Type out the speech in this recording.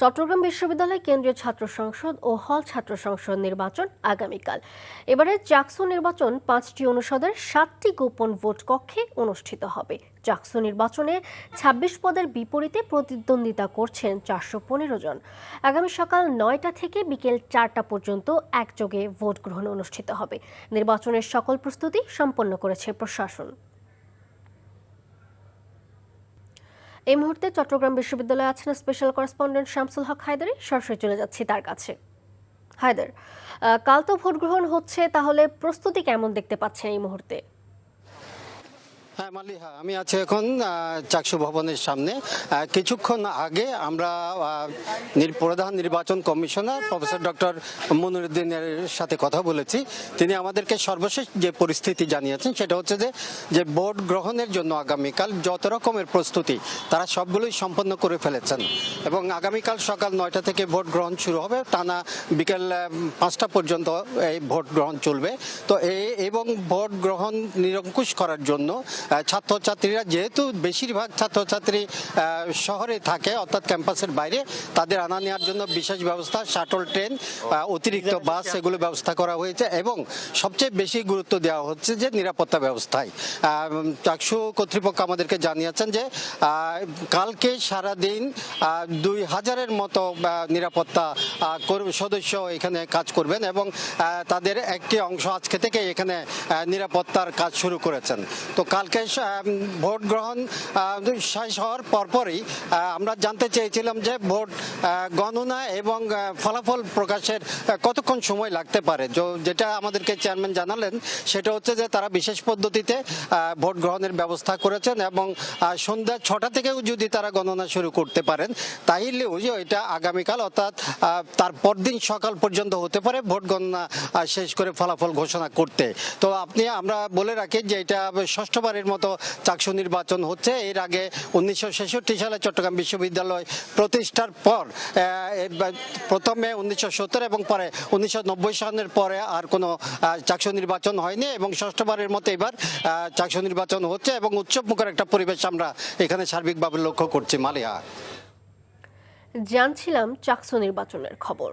চট্টগ্রাম বিশ্ববিদ্যালয় কেন্দ্রীয় ছাত্র সংসদ ও হল ছাত্র সংসদ নির্বাচন আগামীকাল। এবারে চাকসু নির্বাচন পাঁচটি অনুষদের সাতটি গোপন ভোট কক্ষে অনুষ্ঠিত হবে। চাকসু নির্বাচনে ২৬ পদের বিপরীতে প্রতিদ্বন্দ্বিতা করছেন চারশো পনেরো জন। আগামী সকাল নয়টা থেকে বিকেল চারটা পর্যন্ত একযোগে ভোট গ্রহণ অনুষ্ঠিত হবে। নির্বাচনের সকল প্রস্তুতি সম্পন্ন করেছে প্রশাসন। এই মুহূর্তে চট্টগ্রাম বিশ্ববিদ্যালয়ে আছেন স্পেশাল করেসপন্ডেন্ট শামসুল হক হায়দারি। সরাসরি চলে যাচ্ছি তার কাছে। হায়দার কাল তো ভোট গ্রহণ হচ্ছে, তাহলে প্রস্তুতি কেমন দেখতে পাচ্ছেন এই মুহূর্তে? হ্যাঁ মালিহা, আমি আছি এখন চাকসু ভবনের সামনে। কিছুক্ষণ আগে আমরা প্রধান নির্বাচন কমিশনার প্রফেসর ডক্টর মনুরুদ্দিনের সাথে কথা বলেছি। তিনি আমাদেরকে সর্বশেষ যে পরিস্থিতি জানিয়েছেন, সেটা হচ্ছে যে যে ভোট গ্রহণের জন্য আগামীকাল যত রকমের প্রস্তুতি, তারা সবগুলোই সম্পন্ন করে ফেলেছেন। এবং আগামীকাল সকাল নয়টা থেকে ভোট গ্রহণ শুরু হবে, টানা বিকেল পাঁচটা পর্যন্ত এই ভোট গ্রহণ চলবে। তো এই এবং ভোট গ্রহণ নিরঙ্কুশ করার জন্য ছাত্রছাত্রীরা যেহেতু বেশিরভাগ ছাত্রছাত্রী শহরে থাকে, অর্থাৎ ক্যাম্পাসের বাইরে, তাদের আনা নেওয়ার জন্য বিশেষ ব্যবস্থা, শাটল ট্রেন অতিরিক্ত বাস, এগুলো ব্যবস্থা করা হয়েছে এবং সবচেয়ে বেশি গুরুত্ব দেওয়া হচ্ছে যে নিরাপত্তা ব্যবস্থায়। চাকসু কর্তৃপক্ষ আমাদেরকে জানিয়েছেন যে কালকে সারাদিন দুই হাজারের মতো নিরাপত্তা সদস্য এখানে কাজ করবেন এবং তাদের একটি অংশ আজকে থেকে এখানে নিরাপত্তার কাজ শুরু করেছেন। তো কালকে আহ, ভোট গ্রহণ শেষ হওয়ার পরপরই আমরা জানতে চেয়েছিলাম যে ভোট গণনা এবং ফলাফল প্রকাশের কতক্ষণ সময় লাগতে পারে। যেটা আমাদেরকে চেয়ারম্যান জানালেন সেটা হচ্ছে যে তারা বিশেষ পদ্ধতিতে ভোট গ্রহণের ব্যবস্থা করেছেন এবং সন্ধ্যা ছটা থেকেও যদি তারা গণনা শুরু করতে পারেন তাইলেও যে এটা আগামীকাল অর্থাৎ তার পরদিন সকাল পর্যন্ত হতে পারে ভোট গণনা শেষ করে ফলাফল ঘোষণা করতে। তো আপনি আমরা বলে রাখি যে এটা ষষ্ঠবারের মতো চাকসু নির্বাচন হচ্ছে। এর আগে উনিশশো ছেষট্টি সালে চট্টগ্রাম বিশ্ববিদ্যালয় প্রতিষ্ঠার পর প্রথমে উনিশশো সত্তর এবং পরে উনিশশো নব্বই সালের পরে আর কোনো চাকসু নির্বাচন হয়নি এবং ষষ্ঠবারের মতো এবার চাকসু নির্বাচন হচ্ছে এবং উৎসব মুখর একটা পরিবেশ আমরা এখানে সার্বিকভাবে লক্ষ্য করছি। মালিয়া জানছিলাম চাকসু নির্বাচনের খবর।